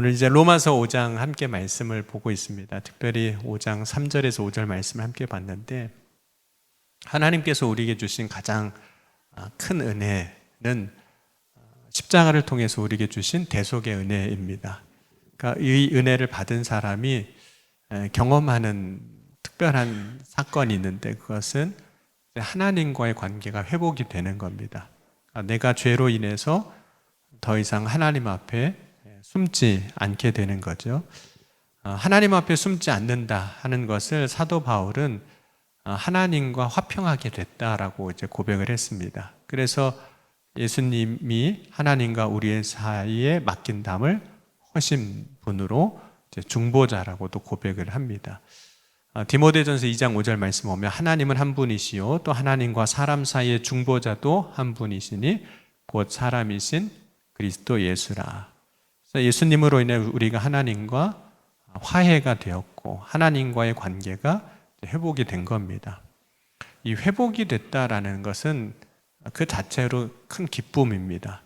오늘 이제 로마서 5장 함께 말씀을 보고 있습니다. 특별히 5장 3절에서 5절 말씀을 함께 봤는데 하나님께서 우리에게 주신 가장 아, 큰 은혜는 십자가를 통해서 우리에게 주신 대속의 은혜입니다. 그러니까 이 은혜를 받은 사람이 경험하는 특별한 사건이 있는데 그것은 하나님과의 관계가 회복이 되는 겁니다. 그러니까 내가 죄로 인해서 더 이상 하나님 앞에 숨지 않게 되는 거죠. 어, 하나님 앞에 숨지 않는다 하는 것을 사도 바울은 어, 하나님과 화평하게 됐다라고 이제 고백을 했습니다. 그래서 예수님이 하나님과 우리의 사이에 맡긴 담을 허신 분으로 중보자라고도 고백을 합니다. 어, 디모데전서 2장 5절 말씀 보면 하나님은 한 분이시요 또 하나님과 사람 사이의 중보자도 한 분이시니 곧 사람이신 그리스도 예수라. 예수님으로 인해 우리가 하나님과 화해가 되었고 하나님과의 관계가 회복이 된 겁니다. 이 회복이 됐다라는 것은 그 자체로 큰 기쁨입니다.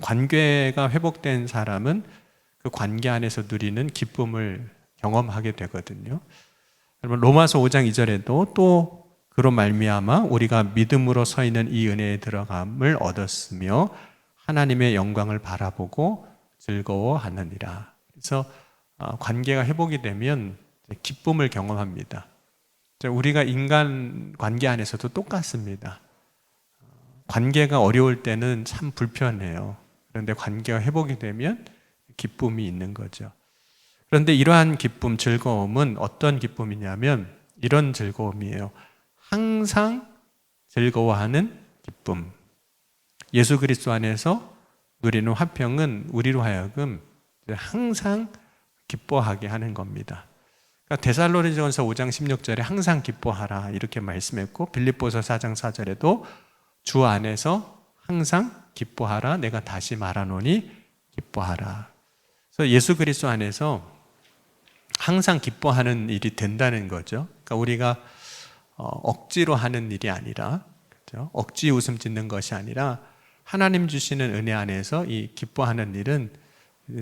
관계가 회복된 사람은 그 관계 안에서 누리는 기쁨을 경험하게 되거든요. 여러분 로마서 5장 2절에도 또 그로 말미암아 우리가 믿음으로 서 있는 이 은혜에 들어감을 얻었으며 하나님의 영광을 바라보고 즐거워하느니라. 그래서 어, 관계가 회복이 되면 기쁨을 경험합니다. 우리가 인간 관계 안에서도 똑같습니다. 관계가 어려울 때는 참 불편해요. 그런데 관계가 회복이 되면 기쁨이 있는 거죠. 그런데 이러한 기쁨, 즐거움은 어떤 기쁨이냐면 이런 즐거움이에요. 항상 즐거워하는 기쁨. 예수 그리스도 안에서 누리는 화평은 우리로 하여금 항상 기뻐하게 하는 겁니다. 그러니까 데살로니전서 5장 16절에 항상 기뻐하라 이렇게 말씀했고 빌립보서 4장 4절에도 주 안에서 항상 기뻐하라 내가 다시 말하노니 기뻐하라. 그래서 예수 그리스도 안에서 항상 기뻐하는 일이 된다는 거죠. 그러니까 우리가 어, 억지로 하는 일이 아니라 그렇죠? 억지 웃음 짓는 것이 아니라 하나님 주시는 은혜 안에서 이 기뻐하는 일은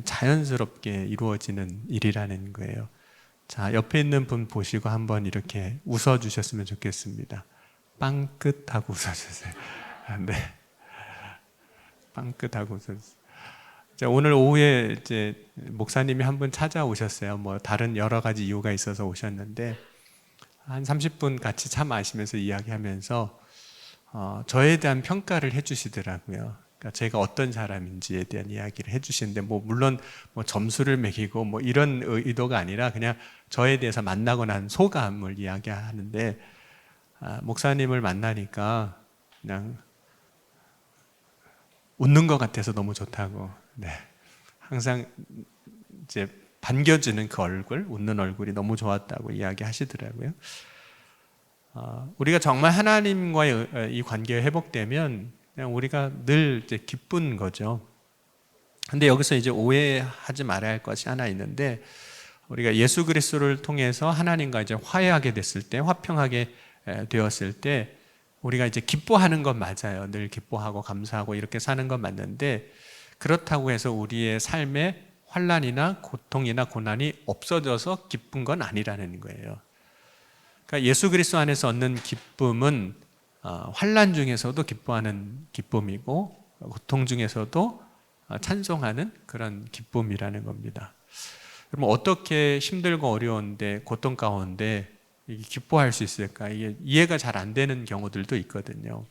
자연스럽게 이루어지는 일이라는 거예요. 자, 옆에 있는 분 보시고 한번 이렇게 웃어 주셨으면 좋겠습니다. 빵긋하고 웃어 주세요. 아, 네. 빵긋하고 웃어 주세요. 자, 오늘 오후에 이제 목사님이 한 분 찾아오셨어요. 뭐 다른 여러 가지 이유가 있어서 오셨는데 한 30분 같이 차 마시면서 이야기하면서 어, 저에 대한 평가를 해주시더라고요. 그러니까 제가 어떤 사람인지에 대한 이야기를 해주시는데, 뭐 물론 뭐 점수를 매기고 뭐 이런 의도가 아니라 그냥 저에 대해서 만나고 난 소감을 이야기하는데 아, 목사님을 만나니까 그냥 웃는 것 같아서 너무 좋다고. 네, 항상 이제 반겨주는 그 얼굴, 웃는 얼굴이 너무 좋았다고 이야기하시더라고요. 어, 우리가 정말 하나님과의 어, 이 관계가 회복되면 그냥 우리가 늘 이제 기쁜 거죠. 근데 여기서 이제 오해하지 말아야 할 것이 하나 있는데 우리가 예수 그리스도를 통해서 하나님과 이제 화해하게 됐을 때 화평하게 되었을 때 우리가 이제 기뻐하는 건 맞아요. 늘 기뻐하고 감사하고 이렇게 사는 건 맞는데 그렇다고 해서 우리의 삶에 환란이나 고통이나 고난이 없어져서 기쁜 건 아니라는 거예요. 그러니까 예수 그리스도 안에서 얻는 기쁨은 어, 환란 중에서도 기뻐하는 기쁨이고 고통 중에서도 어, 찬송하는 그런 기쁨이라는 겁니다. 그럼 어떻게 힘들고 어려운데 고통 가운데 기뻐할 수 있을까? 이게 이해가 잘 안 되는 경우들도 있거든요.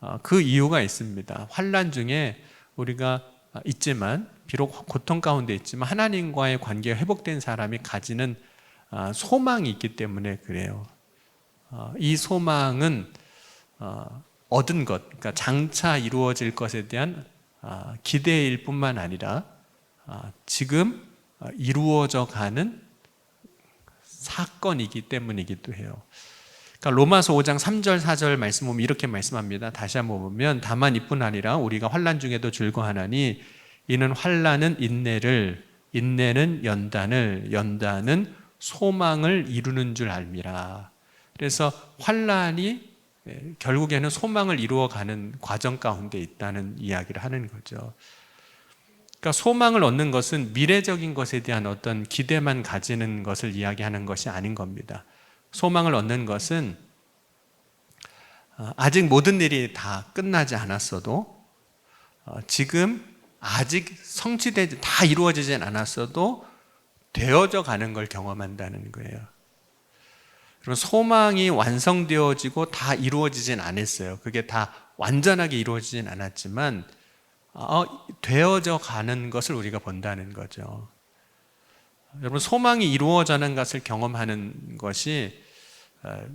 어, 그 이유가 있습니다. 환란 중에 우리가 있지만 비록 고통 가운데 있지만 하나님과의 관계가 회복된 사람이 가지는 아, 소망이 있기 때문에 그래요. 아, 이 소망은 아, 얻은 것, 그러니까 장차 이루어질 것에 대한 기대일 뿐만 아니라 지금 이루어져 가는 사건이기 때문이기도 해요. 그러니까 로마서 5장 3절 4절 말씀 보면 이렇게 말씀합니다. 다시 한번 보면 다만 이뿐 아니라 우리가 환란 중에도 즐거하나니 이는 환란은 인내를 인내는 연단을 연단은 소망을 이루는 줄 알미라. 그래서 환란이 예, 결국에는 소망을 이루어 가는 과정 가운데 있다는 이야기를 하는 거죠. 그러니까 소망을 얻는 것은 미래적인 것에 대한 어떤 기대만 가지는 것을 이야기하는 것이 아닌 겁니다. 소망을 얻는 것은 어, 아직 모든 일이 다 끝나지 않았어도 어, 지금 아직 성취되지 다 이루어지진 않았어도 되어져 가는 걸 경험한다는 거예요. 그럼 소망이 완성되어지고 다 이루어지진 않았어요. 그게 다 완전하게 이루어지진 않았지만 어, 되어져 가는 것을 우리가 본다는 거죠. 여러분 소망이 이루어져는 것을 경험하는 것이 어,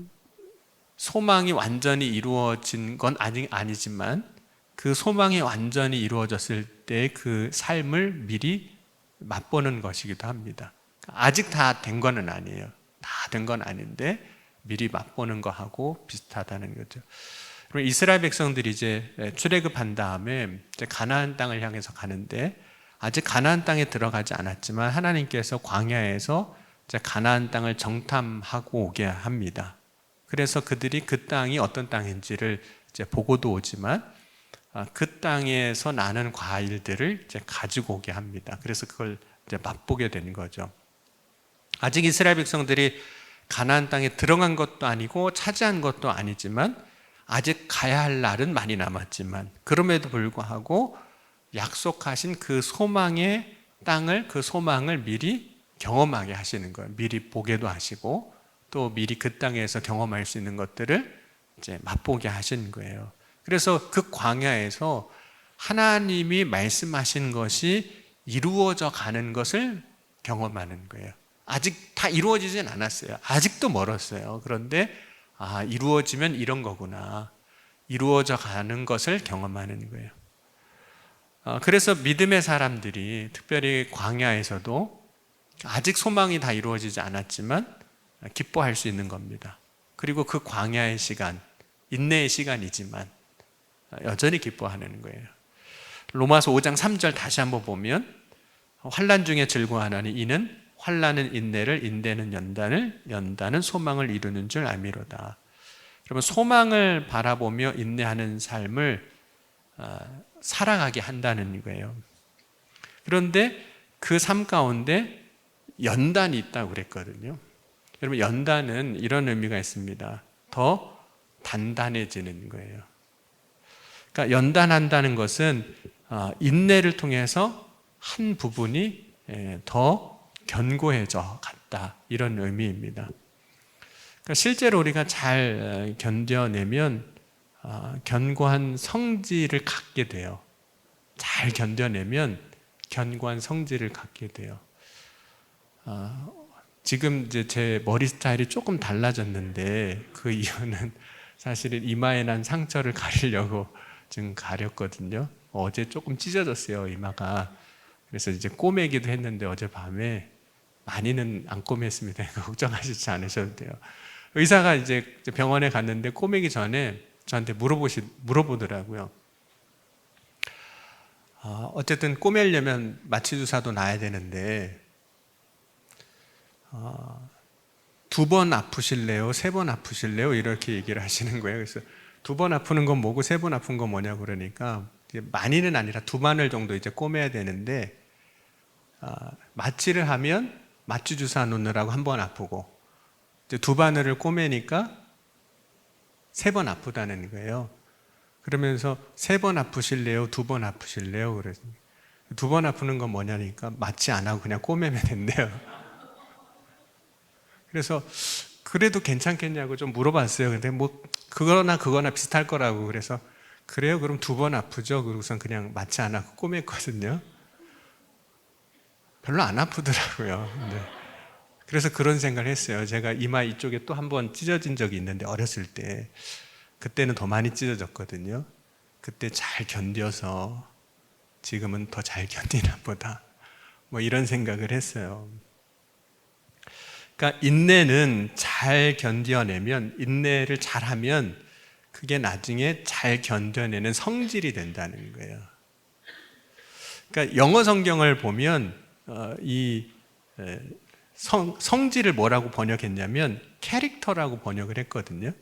소망이 완전히 이루어진 건 아니, 아니지만 그 소망이 완전히 이루어졌을 때 그 삶을 미리 맛보는 것이기도 합니다. 아직 다 된 거는 아니에요. 다 된 건 아닌데 미리 맛보는 거하고 비슷하다는 거죠. 그럼 이스라엘 백성들이 이제 출애굽한 다음에 이제 가나안 땅을 향해서 가는데 아직 가나안 땅에 들어가지 않았지만 하나님께서 광야에서 이제 가나안 땅을 정탐하고 오게 합니다. 그래서 그들이 그 땅이 어떤 땅인지를 이제 보고도 오지만 아, 그 땅에서 나는 과일들을 이제 가지고 오게 합니다. 그래서 그걸 이제 맛보게 되는 거죠. 아직 이스라엘 백성들이 가나안 땅에 들어간 것도 아니고 차지한 것도 아니지만 아직 가야 할 날은 많이 남았지만 그럼에도 불구하고 약속하신 그 소망의 땅을 그 소망을 미리 경험하게 하시는 거예요. 미리 보게도 하시고 또 미리 그 땅에서 경험할 수 있는 것들을 이제 맛보게 하신 거예요. 그래서 그 광야에서 하나님이 말씀하신 것이 이루어져 가는 것을 경험하는 거예요. 아직 다 이루어지진 않았어요. 아직도 멀었어요. 그런데 아, 이루어지면 이런 거구나. 이루어져 가는 것을 경험하는 거예요. 어, 그래서 믿음의 사람들이 특별히 광야에서도 아직 소망이 다 이루어지지 않았지만 기뻐할 수 있는 겁니다. 그리고 그 광야의 시간, 인내의 시간이지만 여전히 기뻐하는 거예요. 로마서 5장 3절 다시 한번 보면 환란 중에 즐거워하나니 이는 환란은 인내를 인내는 연단을 연단은 소망을 이루는 줄 알미로다. 여러분 소망을 바라보며 인내하는 삶을 어, 살아가게 한다는 거예요. 그런데 그 삶 가운데 연단이 있다고 그랬거든요. 여러분 연단은 이런 의미가 있습니다. 더 단단해지는 거예요. 그러니까 연단한다는 것은 어, 인내를 통해서 한 부분이 예, 더 견고해져 갔다 이런 의미입니다. 그러니까 실제로 우리가 잘 어, 견뎌내면 어, 견고한 성질을 갖게 돼요. 잘 견뎌내면 견고한 성질을 갖게 돼요. 지금 이제 제 머리 스타일이 조금 달라졌는데 그 이유는 사실은 이마에 난 상처를 가리려고 지금 가렸거든요. 어제 조금 찢어졌어요, 이마가. 그래서 이제 꼬매기도 했는데 어젯밤에 많이는 안 꼬맸습니다. 걱정하시지 않으셔도 돼요. 의사가 이제 병원에 갔는데 꼬매기 전에 저한테 물어보시, 물어보더라고요. 어, 어쨌든 꼬매려면 마취주사도 놔야 되는데, 어, 두번 아프실래요? 세 번 아프실래요? 이렇게 얘기를 하시는 거예요. 그래서 두 번 아프는 건 뭐고 세 번 아픈 건 뭐냐 그러니까 많이는 아니라 두 바늘 정도 이제 꼬매야 되는데 아, 마취를 하면 마취 주사 놓느라고 한 번 아프고 두 바늘을 꼬매니까 세 번 아프다는 거예요. 그러면서 세 번 아프실래요? 두 번 아프실래요? 그래서 두 번 아프는 건 뭐냐니까 마취 안 하고 그냥 꼬매면 된대요. 그래서 그래도 괜찮겠냐고 좀 물어봤어요. 근데 뭐 그거나 그거나 비슷할 거라고 그래서 그래요? 그럼 두 번 아프죠? 그러고선 그냥 안 하고 꼬맸거든요. 별로 안 아프더라고요. 네. 그래서 그런 생각을 했어요. 제가 이마 이쪽에 또 한 번 찢어진 적이 있는데 어렸을 때 그때는 더 많이 찢어졌거든요. 그때 잘 견뎌서 지금은 더 잘 견디나 보다. 뭐 이런 생각을 했어요. 그러니까 인내는 잘 견뎌내면 인내를 잘하면 그게 나중에 잘 견뎌내는 성질이 된다는 거예요. 그러니까 영어 성경을 보면 어, 이 성, 성질을 뭐라고 번역했냐면 캐릭터라고 번역을 했거든요.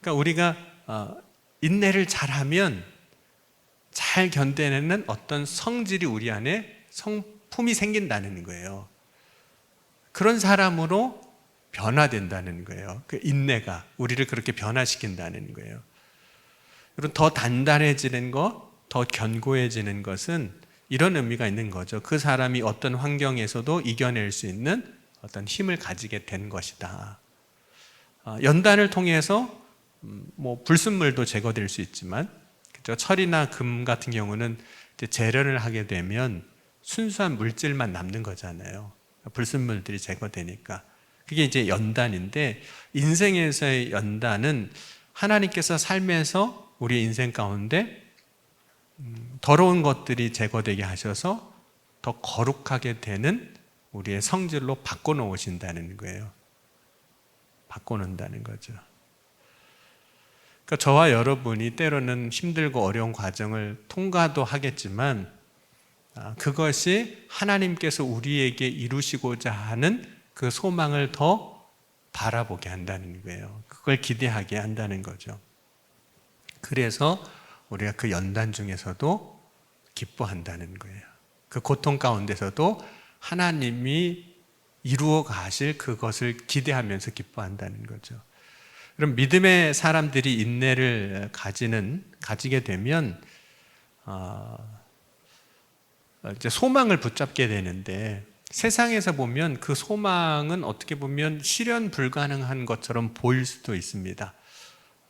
그러니까 우리가 어, 인내를 잘하면 잘 견뎌내는 어떤 성질이 우리 안에 성품이 생긴다는 거예요. 그런 사람으로 변화된다는 거예요. 그 인내가 우리를 그렇게 변화시킨다는 거예요. 여러분 더 단단해지는 것, 더 견고해지는 것은 이런 의미가 있는 거죠. 그 사람이 어떤 환경에서도 이겨낼 수 있는 어떤 힘을 가지게 된 것이다. 아, 연단을 통해서 음, 뭐 불순물도 제거될 수 있지만 그죠? 철이나 금 같은 경우는 재련을 하게 되면 순수한 물질만 남는 거잖아요. 불순물들이 제거되니까 그게 이제 연단인데 인생에서의 연단은 하나님께서 삶에서 우리 인생 가운데 음, 더러운 것들이 제거되게 하셔서 더 거룩하게 되는 우리의 성질로 바꿔놓으신다는 거예요. 바꿔놓는다는 거죠. 그러니까 저와 여러분이 때로는 힘들고 어려운 과정을 통과도 하겠지만 아, 그것이 하나님께서 우리에게 이루시고자 하는 그 소망을 더 바라보게 한다는 거예요. 그걸 기대하게 한다는 거죠. 그래서 우리가 그 연단 중에서도 기뻐한다는 거예요. 그 고통 가운데서도 하나님이 이루어 가실 그것을 기대하면서 기뻐한다는 거죠. 그럼 믿음의 사람들이 인내를 가지는 가지게 되면 어, 이제 소망을 붙잡게 되는데 세상에서 보면 그 소망은 어떻게 보면 실현 불가능한 것처럼 보일 수도 있습니다.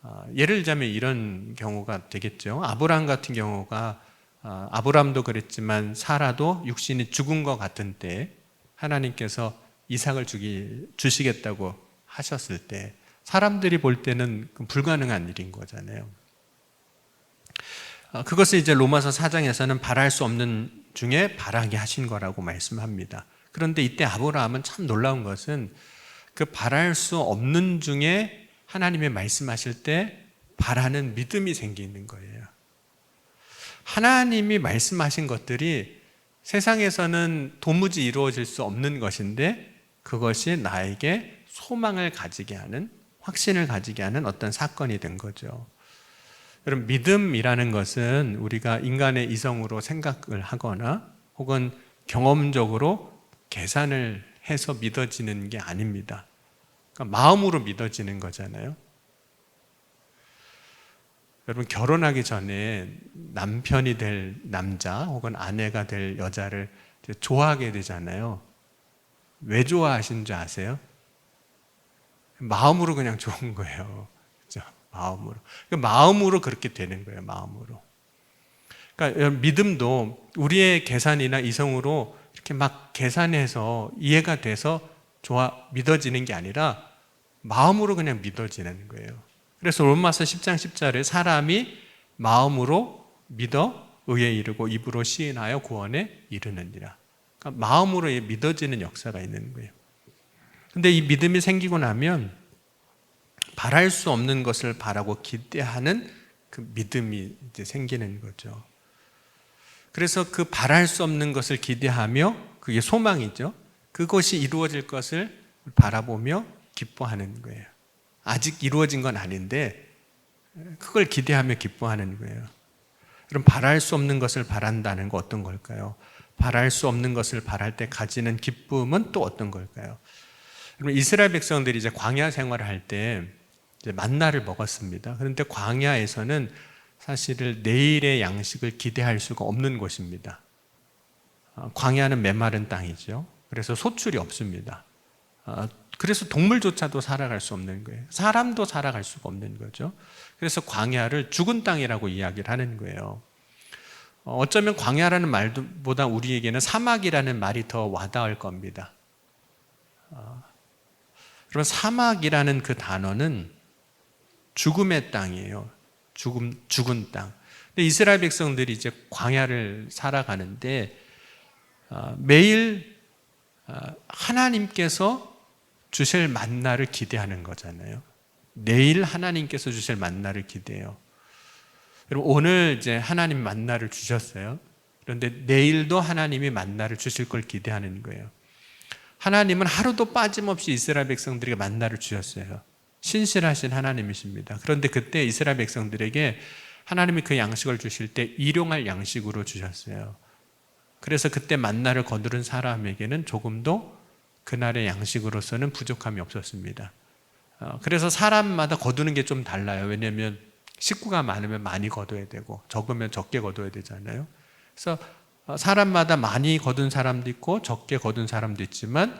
어, 예를 들자면 이런 경우가 되겠죠. 아브람 같은 경우가 어, 아브람도 그랬지만 사라도 육신이 죽은 것 같은 때 하나님께서 이삭을 주기 주시겠다고 하셨을 때 사람들이 볼 때는 불가능한 일인 거잖아요. 어, 그것을 이제 로마서 4장에서는 바랄 수 없는 중에 바라게 하신 거라고 말씀합니다. 그런데 이때 아브라함은 참 놀라운 것은 그 바랄 수 없는 중에 하나님의 말씀하실 때 바라는 믿음이 생기는 거예요. 하나님이 말씀하신 것들이 세상에서는 도무지 이루어질 수 없는 것인데 그것이 나에게 소망을 가지게 하는 확신을 가지게 하는 어떤 사건이 된 거죠. 여러분, 믿음이라는 것은 우리가 인간의 이성으로 생각을 하거나 혹은 경험적으로 계산을 해서 믿어지는 게 아닙니다. 그러니까 마음으로 믿어지는 거잖아요. 여러분, 결혼하기 전에 남편이 될 남자 혹은 아내가 될 여자를 좋아하게 되잖아요. 왜 좋아하신 줄 아세요? 마음으로 그냥 좋은 거예요. 마음으로. 그러니까 마음으로 그렇게 되는 거예요. 마음으로. 그러니까 믿음도 우리의 계산이나 이성으로 이렇게 막 계산해서 이해가 돼서 좋아 믿어지는 게 아니라 마음으로 그냥 믿어지는 거예요. 그래서 로마서 10장 10절에 사람이 마음으로 믿어 의에 이르고 입으로 시인하여 구원에 이르느니라. 그러니까 마음으로 믿어지는 역사가 있는 거예요. 근데 이 믿음이 생기고 나면 바랄 수 없는 것을 바라고 기대하는 그 믿음이 이제 생기는 거죠. 그래서 그 바랄 수 없는 것을 기대하며 그게 소망이죠. 그것이 이루어질 것을 바라보며 기뻐하는 거예요. 아직 이루어진 건 아닌데 그걸 기대하며 기뻐하는 거예요. 그럼 바랄 수 없는 것을 바란다는 거 어떤 걸까요? 바랄 수 없는 것을 바랄 때 가지는 기쁨은 또 어떤 걸까요? 그럼 이스라엘 백성들이 이제 광야 생활을 할 때 만나를 먹었습니다. 그런데 광야에서는 사실을 내일의 양식을 기대할 수가 없는 곳입니다. 어, 광야는 메마른 땅이죠. 그래서 소출이 없습니다. 어, 그래서 동물조차도 살아갈 수 없는 거예요. 사람도 살아갈 수가 없는 거죠. 그래서 광야를 죽은 땅이라고 이야기를 하는 거예요. 어, 어쩌면 광야라는 말보다 우리에게는 사막이라는 말이 더 와닿을 겁니다. 그럼 사막이라는 그 단어는 죽음의 땅이에요. 죽음, 죽은 땅. 근데 이스라엘 백성들이 이제 광야를 살아가는데 어, 매일 어, 하나님께서 주실 만나를 기대하는 거잖아요. 내일 하나님께서 주실 만나를 기대해요. 여러분 오늘 이제 하나님 만나를 주셨어요. 그런데 내일도 하나님이 만나를 주실 걸 기대하는 거예요. 하나님은 하루도 빠짐없이 이스라엘 백성들에게 만나를 주셨어요. 신실하신 하나님이십니다. 그런데 그때 이스라엘 백성들에게 하나님이 그 양식을 주실 때 일용할 양식으로 주셨어요. 그래서 그때 만나를 거두른 사람에게는 조금도 그날의 양식으로서는 부족함이 없었습니다. 어, 그래서 사람마다 거두는 게 좀 달라요. 왜냐하면 식구가 많으면 많이 거둬야 되고 적으면 적게 거둬야 되잖아요. 그래서 어, 사람마다 많이 거둔 사람도 있고 적게 거둔 사람도 있지만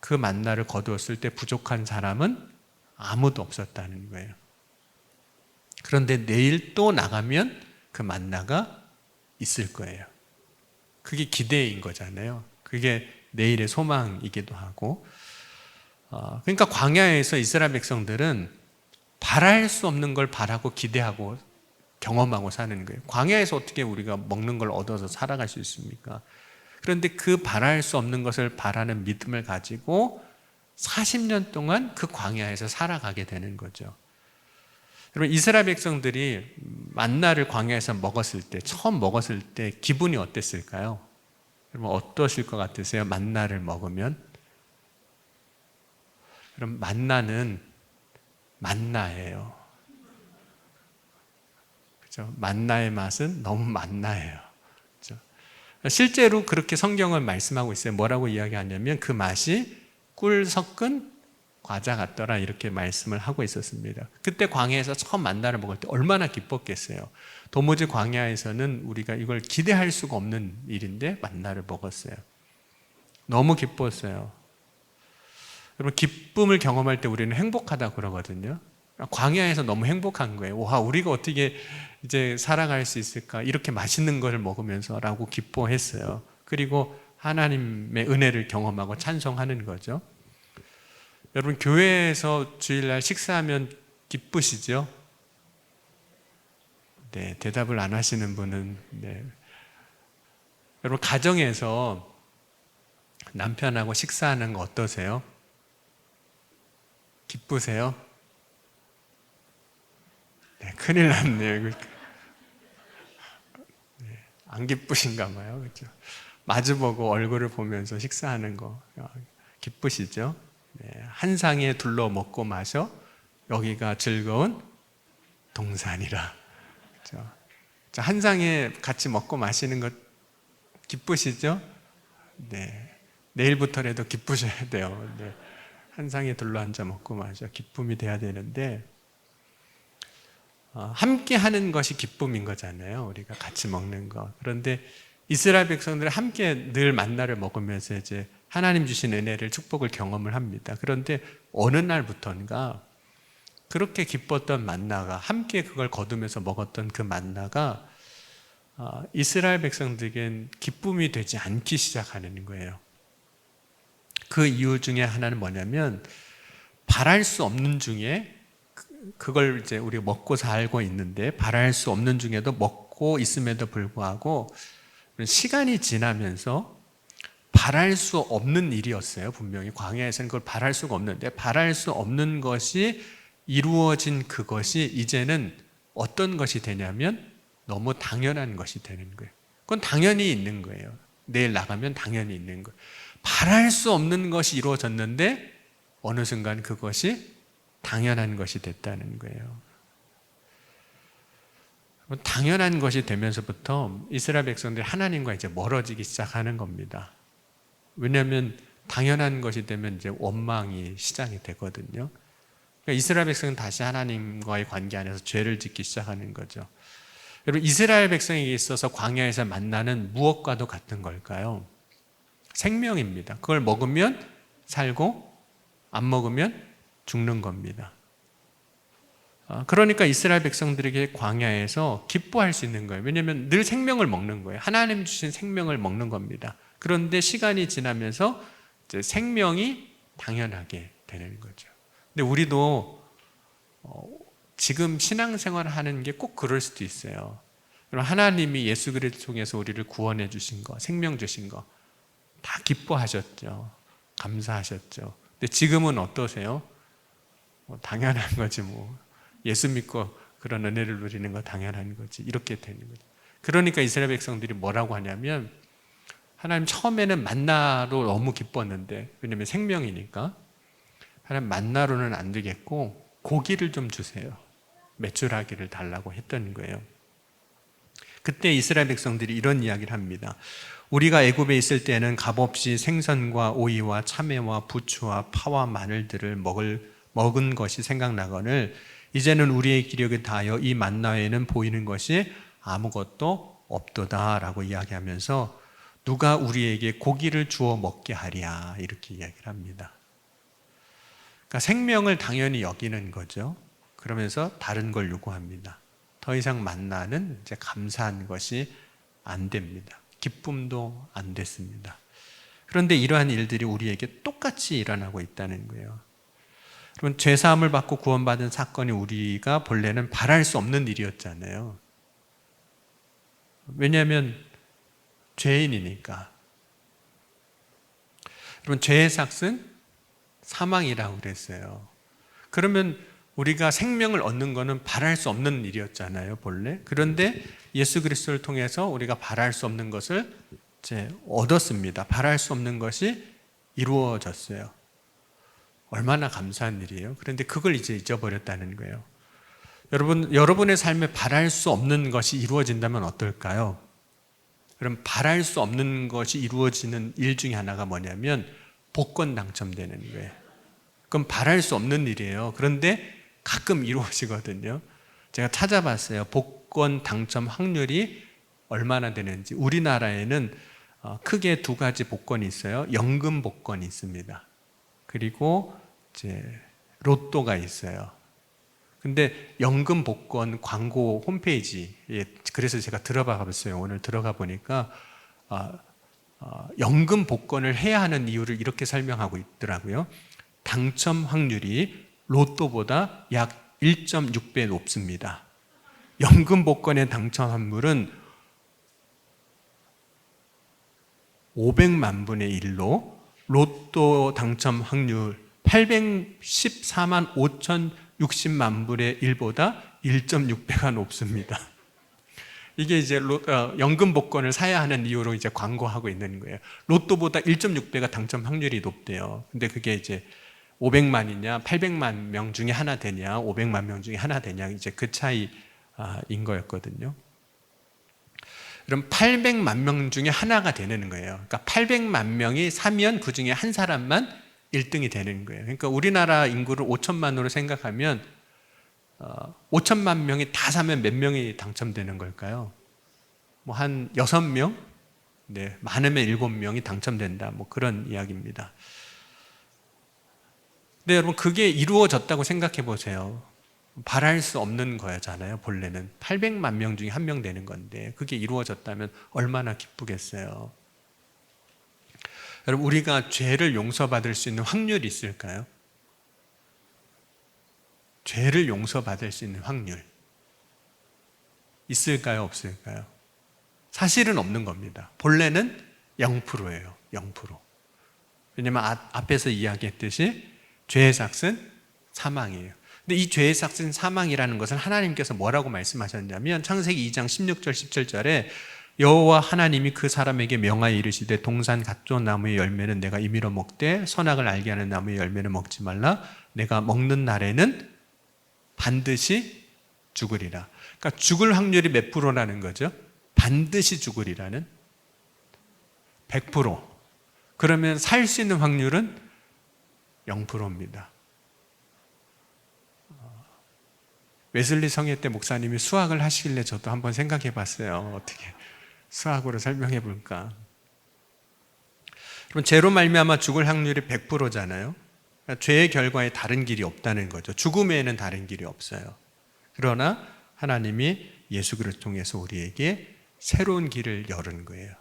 그 만나를 거두었을 때 부족한 사람은 아무도 없었다는 거예요. 그런데 내일 또 나가면 그 만나가 있을 거예요. 그게 기대인 거잖아요. 그게 내일의 소망이기도 하고. 어, 그러니까 광야에서 이스라엘 백성들은 바랄 수 없는 걸 바라고 기대하고 경험하고 사는 거예요. 광야에서 어떻게 우리가 먹는 걸 얻어서 살아갈 수 있습니까? 그런데 그 바랄 수 없는 것을 바라는 믿음을 가지고 40년 동안 그 광야에서 살아가게 되는 거죠. 여러분 이스라엘 백성들이 만나를 광야에서 먹었을 때 처음 먹었을 때 기분이 어땠을까요? 여러분 어떠실 것 같으세요? 만나를 먹으면 그럼 만나는 만나예요. 그죠? 만나의 맛은 너무 만나예요. 그죠? 실제로 그렇게 성경은 말씀하고 있어요. 뭐라고 이야기하냐면 그 맛이 꿀 섞은 과자 같더라 이렇게 말씀을 하고 있었습니다. 그때 광야에서 처음 만나를 먹을 때 얼마나 기뻤겠어요. 도무지 광야에서는 우리가 이걸 기대할 수가 없는 일인데 만나를 먹었어요. 너무 기뻤어요. 여러분 기쁨을 경험할 때 우리는 행복하다 그러거든요. 광야에서 너무 행복한 거예요. 와 우리가 어떻게 이제 살아갈 수 있을까 이렇게 맛있는 것을 먹으면서라고 기뻐했어요. 그리고 하나님의 은혜를 경험하고 찬송하는 거죠. 여러분 교회에서 주일날 식사하면 기쁘시죠? 네, 대답을 안 하시는 분은 네. 여러분 가정에서 남편하고 식사하는 거 어떠세요? 기쁘세요? 네, 큰일 났네요. 네, 안 기쁘신가 봐요. 그렇죠? 마주보고 얼굴을 보면서 식사하는 거 어, 기쁘시죠? 네, 한 상에 둘러 먹고 마셔 여기가 즐거운 동산이라. 그렇죠? 자, 한 상에 같이 먹고 마시는 것 기쁘시죠? 네. 내일부터라도 기쁘셔야 돼요. 네. 한 상에 둘러 앉아 먹고 마셔 기쁨이 돼야 되는데 어, 함께 하는 것이 기쁨인 거잖아요. 우리가 같이 먹는 것. 그런데 이스라엘 백성들 함께 늘 만나를 먹으면서 이제 하나님 주신 은혜를 축복을 경험을 합니다. 그런데 어느 날부터인가 그렇게 기뻤던 만나가 함께 그걸 거두면서 먹었던 그 만나가 어, 이스라엘 백성들에겐 기쁨이 되지 않기 시작하는 거예요. 그 이유 중에 하나는 뭐냐면 바랄 수 없는 중에 그, 그걸 이제 우리 먹고 살고 있는데 바랄 수 없는 중에도 먹고 있음에도 불구하고 시간이 지나면서 바랄 수 없는 일이었어요. 분명히 광야에서는 그걸 바랄 수가 없는데 바랄 수 없는 것이 이루어진 그것이 이제는 어떤 것이 되냐면 너무 당연한 것이 되는 거예요. 그건 당연히 있는 거예요. 내일 나가면 당연히 있는 거예요. 바랄 수 없는 것이 이루어졌는데 어느 순간 그것이 당연한 것이 됐다는 거예요. 당연한 것이 되면서부터 이스라엘 백성들이 하나님과 이제 멀어지기 시작하는 겁니다. 왜냐하면 당연한 것이 되면 이제 원망이 시작이 되거든요. 그러니까 이스라엘 백성은 다시 하나님과의 관계 안에서 죄를 짓기 시작하는 거죠. 여러분 이스라엘 백성에게 있어서 광야에서 만나는 무엇과도 같은 걸까요? 생명입니다. 그걸 먹으면 살고 안 먹으면 죽는 겁니다. 아, 그러니까 이스라엘 백성들에게 광야에서 기뻐할 수 있는 거예요. 왜냐하면 늘 생명을 먹는 거예요. 하나님 주신 생명을 먹는 겁니다. 그런데 시간이 지나면서 생명이 당연하게 되는 거죠. 근데 우리도 어, 지금 신앙생활을 하는 게 꼭 그럴 수도 있어요. 하나님이 예수 그리스도 통해서 우리를 구원해 주신 거, 생명 주신 거 다 기뻐하셨죠. 감사하셨죠. 근데 지금은 어떠세요? 뭐 당연한 거지 뭐. 예수 믿고 그런 은혜를 누리는 거 당연한 거지. 이렇게 되는 거죠. 그러니까 이스라엘 백성들이 뭐라고 하냐면 하나님 처음에는 만나로 너무 기뻤는데 왜냐면 생명이니까 하나님 만나로는 안 되겠고 고기를 좀 주세요. 매출하기를 달라고 했던 거예요. 그때 이스라엘 백성들이 이런 이야기를 합니다. 우리가 애굽에 있을 때는 값없이 생선과 오이와 참외와 부추와 파와 마늘들을 먹을 먹은 것이 생각나거늘 이제는 우리의 기력을 다하여 이 만나에는 보이는 것이 아무것도 없도다라고 이야기하면서 누가 우리에게 고기를 주어 먹게 하랴 이렇게 이야기를 합니다. 그러니까 생명을 당연히 여기는 거죠. 그러면서 다른 걸 요구합니다. 더 이상 만나는 이제 감사한 것이 안 됩니다. 기쁨도 안 됐습니다. 그런데 이러한 일들이 우리에게 똑같이 일어나고 있다는 거예요. 그럼 죄 사함을 받고 구원받은 사건이 우리가 본래는 바랄 수 없는 일이었잖아요. 왜냐하면 죄인이니까. 여러분 죄의 삭은 사망이라고 그랬어요. 그러면 우리가 생명을 얻는 것은 바랄 수 없는 일이었잖아요, 본래. 그런데 예수 그리스도를 통해서 우리가 바랄 수 없는 것을 이제 얻었습니다. 바랄 수 없는 것이 이루어졌어요. 얼마나 감사한 일이에요. 그런데 그걸 이제 잊어버렸다는 거예요. 여러분, 여러분의 삶에 바랄 수 없는 것이 이루어진다면 어떨까요? 그럼 바랄 수 없는 것이 이루어지는 일 중에 하나가 뭐냐면 복권 당첨되는 거예요. 그럼 바랄 수 없는 일이에요. 그런데 가끔 이루어지거든요. 제가 찾아봤어요. 복권 당첨 확률이 얼마나 되는지. 우리나라에는 어, 크게 두 가지 복권이 있어요. 연금 복권이 있습니다. 그리고 이제 로또가 있어요. 근데 연금 복권 광고 홈페이지에 그래서 제가 들어가 봤어요. 오늘 들어가 보니까 아, 아, 연금 복권을 해야 하는 이유를 이렇게 설명하고 있더라고요. 당첨 확률이 로또보다 약 1.6배 높습니다. 연금 복권의 당첨 확률은 500만 분의 1로 로또 당첨 확률 814만 5,060만 분의 1보다 1.6배가 높습니다. 이게 이제 로, 어, 연금 복권을 사야 하는 이유로 이제 광고하고 있는 거예요. 로또보다 1.6배가 당첨 확률이 높대요. 근데 그게 이제 500만이냐, 800만 명 중에 하나 되냐, 500만 명 중에 하나 되냐, 이제 그 차이인 거였거든요. 그럼 800만 명 중에 하나가 되는 거예요. 그러니까 800만 명이 사면 그 중에 한 사람만 1등이 되는 거예요. 그러니까 우리나라 인구를 5천만으로 생각하면 어, 5천만 명이 다 사면 몇 명이 당첨되는 걸까요? 뭐 한 6명? 네, 많으면 7명이 당첨된다. 뭐 그런 이야기입니다. 근데 여러분 그게 이루어졌다고 생각해 보세요. 바랄 수 없는 거잖아요. 본래는 800만 명 중에 한 명 되는 건데 그게 이루어졌다면 얼마나 기쁘겠어요. 여러분 우리가 죄를 용서받을 수 있는 확률이 있을까요? 죄를 용서받을 수 있는 확률 있을까요? 없을까요? 사실은 없는 겁니다. 본래는 0%예요. 0%. 왜냐면 앞에서 이야기했듯이 죄의 삭은 사망이에요. 근데 이 죄의 삭은 사망이라는 것은 하나님께서 뭐라고 말씀하셨냐면 창세기 2장 16절 17절에 여호와 하나님이 그 사람에게 명하여 이르시되 동산 갓존 나무의 열매는 내가 임의로 먹되 선악을 알게 하는 나무의 열매는 먹지 말라 내가 먹는 날에는 반드시 죽으리라. 그러니까 죽을 확률이 몇 프로라는 거죠? 반드시 죽으리라는 100%. 그러면 살 수 있는 확률은 0%입니다. 웨슬리 성회 때 목사님이 수학을 하시길래 저도 한번 생각해 봤어요. 어떻게 수학으로 설명해 볼까? 그럼 죄로 말미암아 죽을 확률이 100%잖아요. 그러니까 죄의 결과에 다른 길이 없다는 거죠. 죽음에는 다른 길이 없어요. 그러나 하나님이 예수 그리스도 통해서 우리에게 새로운 길을 열은 거예요.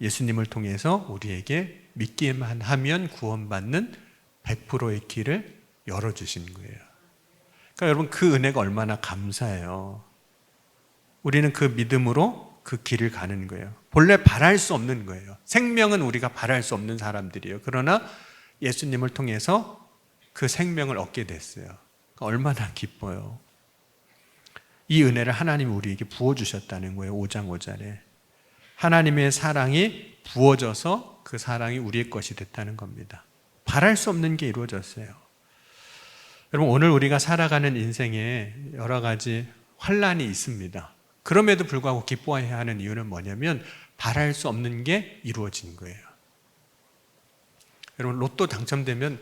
예수님을 통해서 우리에게 믿기만 하면 구원받는 100%의 길을 열어 주신 거예요. 그러니까 여러분 그 은혜가 얼마나 감사해요. 우리는 그 믿음으로 그 길을 가는 거예요. 본래 바랄 수 없는 거예요. 생명은 우리가 바랄 수 없는 사람들이에요. 그러나 예수님을 통해서 그 생명을 얻게 됐어요. 그러니까 얼마나 기뻐요. 이 은혜를 하나님이 우리에게 부어주셨다는 거예요. 5장 5절에. 하나님의 사랑이 부어져서 그 사랑이 우리의 것이 됐다는 겁니다. 바랄 수 없는 게 이루어졌어요. 여러분 오늘 우리가 살아가는 인생에 여러 가지 환란이 있습니다. 그럼에도 불구하고 기뻐해야 하는 이유는 뭐냐면 바랄 수 없는 게 이루어진 거예요. 여러분 로또 당첨되면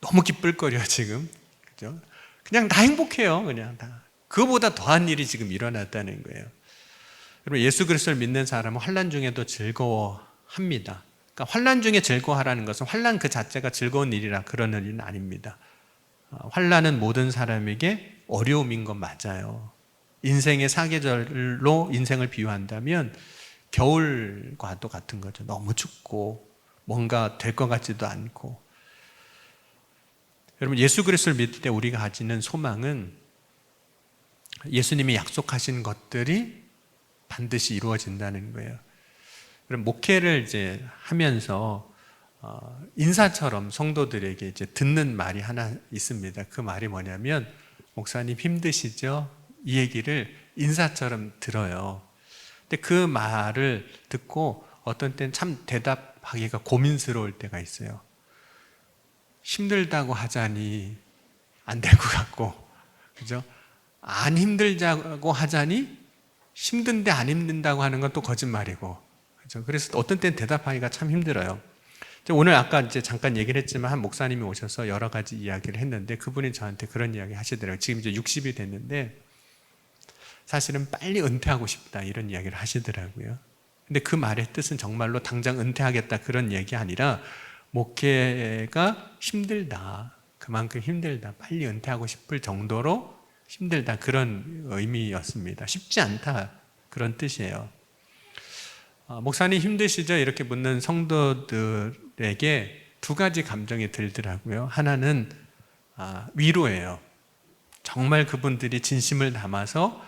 너무 기쁠 거려 지금. 그죠? 그냥 다 행복해요. 그냥 다. 그거보다 더한 일이 지금 일어났다는 거예요. 여러분 예수 그리스도를 믿는 사람은 환란 중에도 즐거워합니다. 그러니까 환란 중에 즐거워하라는 것은 환란 그 자체가 즐거운 일이라 그러는 일은 아닙니다. 어, 환란은 모든 사람에게 어려움인 건 맞아요. 인생의 사계절로 인생을 비유한다면 겨울과도 같은 거죠. 너무 춥고 뭔가 될 것 같지도 않고. 여러분 예수 그리스도를 믿을 때 우리가 가지는 소망은 예수님이 약속하신 것들이 반드시 이루어진다는 거예요. 그럼 목회를 이제 하면서 어, 인사처럼 성도들에게 이제 듣는 말이 하나 있습니다. 그 말이 뭐냐면 목사님 힘드시죠? 이 얘기를 인사처럼 들어요. 근데 그 말을 듣고 어떤 때는 참 대답하기가 고민스러울 때가 있어요. 힘들다고 하자니 안 될 것 같고, 그죠? 안 힘들자고 하자니 힘든데 안 힘든다고 하는 건 또 거짓말이고, 그죠? 그래서 어떤 때는 대답하기가 참 힘들어요. 오늘 아까 이제 잠깐 얘기를 했지만 한 목사님이 오셔서 여러 가지 이야기를 했는데 그분이 저한테 그런 이야기 하시더라고요. 지금 이제 60이 됐는데 사실은 빨리 은퇴하고 싶다 이런 이야기를 하시더라고요. 근데 그 말의 뜻은 정말로 당장 은퇴하겠다 그런 얘기 아니라 목회가 힘들다. 그만큼 힘들다. 빨리 은퇴하고 싶을 정도로 힘들다. 그런 의미였습니다. 쉽지 않다. 그런 뜻이에요. 아, 목사님 힘드시죠? 이렇게 묻는 성도들에게 두 가지 감정이 들더라고요. 하나는 아, 위로예요. 정말 그분들이 진심을 담아서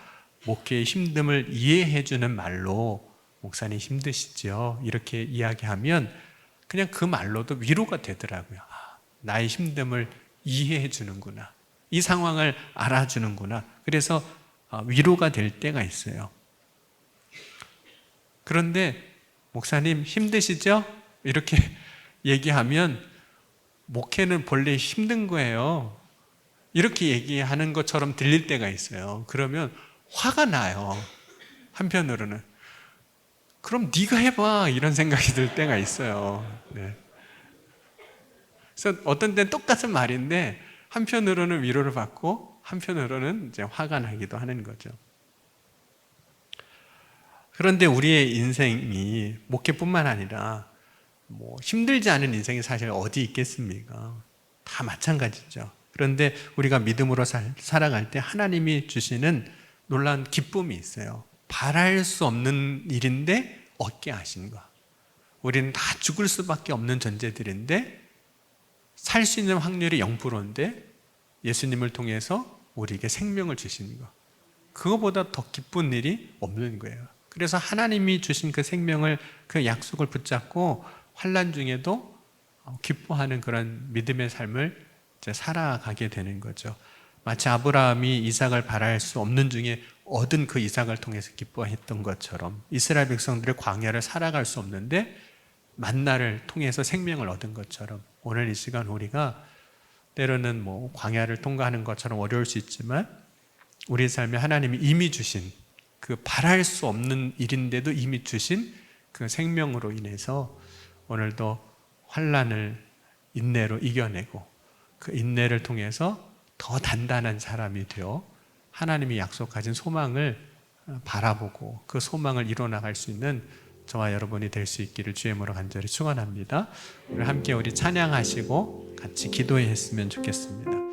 목회의 힘듦을 이해해 주는 말로 목사님 힘드시죠? 이렇게 이야기하면 그냥 그 말로도 위로가 되더라고요. 아, 나의 힘듦을 이해해 주는구나. 이 상황을 알아주는구나. 그래서 아, 위로가 될 때가 있어요. 그런데 목사님 힘드시죠? 이렇게 얘기하면 목회는 본래 힘든 거예요. 이렇게 얘기하는 것처럼 들릴 때가 있어요. 그러면 화가 나요. 한편으로는 그럼 네가 해봐 이런 생각이 들 때가 있어요. 네. 그래서 어떤 때는 똑같은 말인데 한편으로는 위로를 받고 한편으로는 이제 화가 나기도 하는 거죠. 그런데 우리의 인생이 목회뿐만 아니라 뭐 힘들지 않은 인생이 사실 어디 있겠습니까? 다 마찬가지죠. 그런데 우리가 믿음으로 살, 살아갈 때 하나님이 주시는 놀라운 기쁨이 있어요. 바랄 수 없는 일인데 얻게 하신 거. 우리는 다 죽을 수밖에 없는 존재들인데 살 수 있는 확률이 0%인데 예수님을 통해서 우리에게 생명을 주신 거. 그거보다 더 기쁜 일이 없는 거예요. 그래서 하나님이 주신 그 생명을 그 약속을 붙잡고 환란 중에도 기뻐하는 그런 믿음의 삶을 살아가게 되는 거죠. 마치 아브라함이 이삭을 바랄 수 없는 중에 얻은 그 이삭을 통해서 기뻐했던 것처럼 이스라엘 백성들의 광야를 살아갈 수 없는데 만나를 통해서 생명을 얻은 것처럼 오늘 이 시간 우리가 때로는 뭐 광야를 통과하는 것처럼 어려울 수 있지만 우리 삶에 하나님이 이미 주신 그 바랄 수 없는 일인데도 이미 주신 그 생명으로 인해서 오늘도 환란을 인내로 이겨내고 그 인내를 통해서 더 단단한 사람이 되어 하나님이 약속하신 소망을 바라보고 그 소망을 이뤄나갈 수 있는 저와 여러분이 될 수 있기를 주의 이름으로 간절히 축원합니다. 함께 우리 찬양하시고 같이 기도했으면 좋겠습니다.